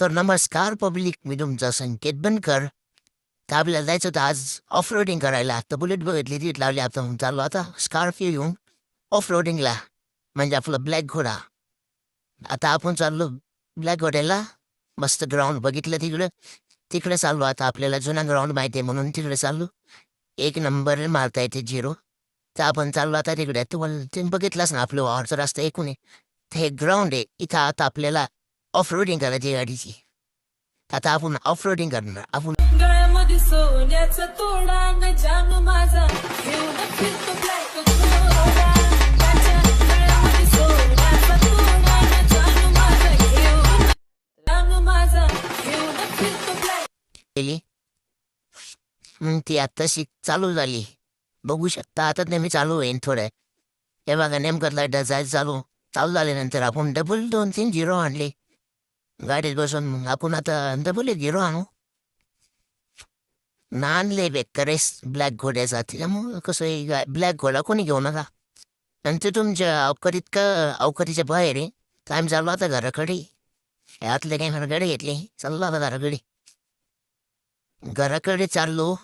तर नमस्कार पब्लिक. मी तुमचा संकेत बनकर. तर आपल्याला जायचं होतं आज ऑफ रोडिंग करायला. तर बुलेट बघितली ती लावली आता म्हणून चाललो आता स्कॉर्पिओ घेऊन ऑफ रोडिंगला म्हणजे आपलं ब्लॅक घोडा आता आपण चाललो ब्लॅक घोड्याला मस्त ग्राउंड बघितलं तिकडं. तिकडे चाललो आता. आपल्याला जुना ग्राउंड माहिती आहे म्हणून तिकडे चाललो. एक नंबर मारता येते झिरो तर आपण चाललो आता तिकडे. तुम्हाला तुम्ही बघितलंच ना आपलं वावरचा रस्ता एकूण आहे. हे ग्राउंड आहे. इथं आता आपल्याला ऑफ रोडिंग करायची गाडीची आता आपण ऑफ रोडिंग करणार आपण गळ्यामध्ये सोन्याचा तोडा न जानू माझा. घेऊन फिरतो ब्लॅक घोडा त्याच्या गळ्यामध्ये सोन्याचा तोडा न जानू माझा. घेऊन जानू माझा. घेऊन फिरतो ब्लॅक केली मग ती आत्ताशी चालू झाली. बघू शकता आता नेहमी चालू होईन थोडं. हे बघा नेमकं लाइट जायचं चालू चालू झाल्यानंतर आपण डबल दोन तीन झिरो आणले. गाडीत बसून मग आपण आता डबल एक झिरो आणू नानले आणले बेकारेस ब्लॅक घोड्याचा त्याच्यामुळं कसं आहे ब्लॅक घोडा कोणी घेऊ नका आणि ते तुमच्या अवकरीत का अवकरीच्या बाहेर आहे टाईम चालू आता घराकडे आतले काही मला गाडी घेतली चाललो आता घराकडे घराकडे चाललो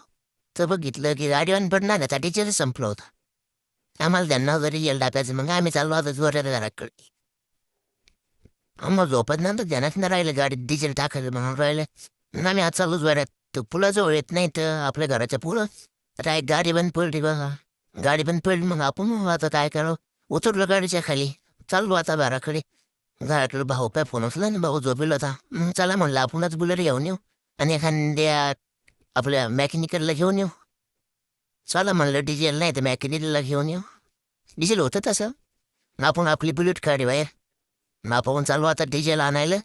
तर बघितलं की गाडीवर पडणार आता टीचर संपलं होतं आम्हाला त्यांना जरी येईल टाकायचं मग आम्ही चाललो आता जोरात घराकडे आम्हाला झोपत नंतर ध्यानात नाही राहिलं गाडीत डिझेल टाकायचं म्हणून राहिलं मग आम्ही आज चालू जोरात तर पुलाजवळ येत नाही तर आपल्या घराच्या पुलं आता एक गाडी बंद पडली बघा गाडी बंद पडली मग आपण आता काय करावं उतरलो गाडीच्या खाली चाललो आता घराकडे घराकडे भाऊ काय फोन उचला ना भाऊ झोपेल होता मग चला म्हणलं आपणच बुलेट घेऊन येऊ आणि एखाद्या आपल्या मॅकॅनिकलला घेऊन येऊ चला म्हणलं डिझेल नाही तर मॅकॅनिकलला घेऊन येऊ डिझेल होतं तसं मग आपण आपली बुलेट काढी बाहेर मग आपण चाललो आता डिझेल आणायला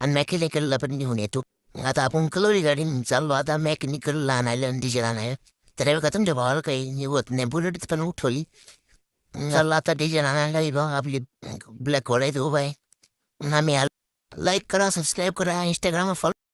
आणि मॅकॅनिकलला पण घेऊन येतो मग आता आपण कलोरी गाडी चाललो आता मॅकॅनिकलला आणायला आणि डिझेल आणायला तर का तुमच्या भावाला काही हे होत नाही बुलेट पण उठवली चाललो आता डिझेल आणायला हे बघ आपली ब्लॅक घोडा इथं उभा आहे आम्ही लाईक करा सबस्क्राईब करा इंस्टाग्रामवर फॉलो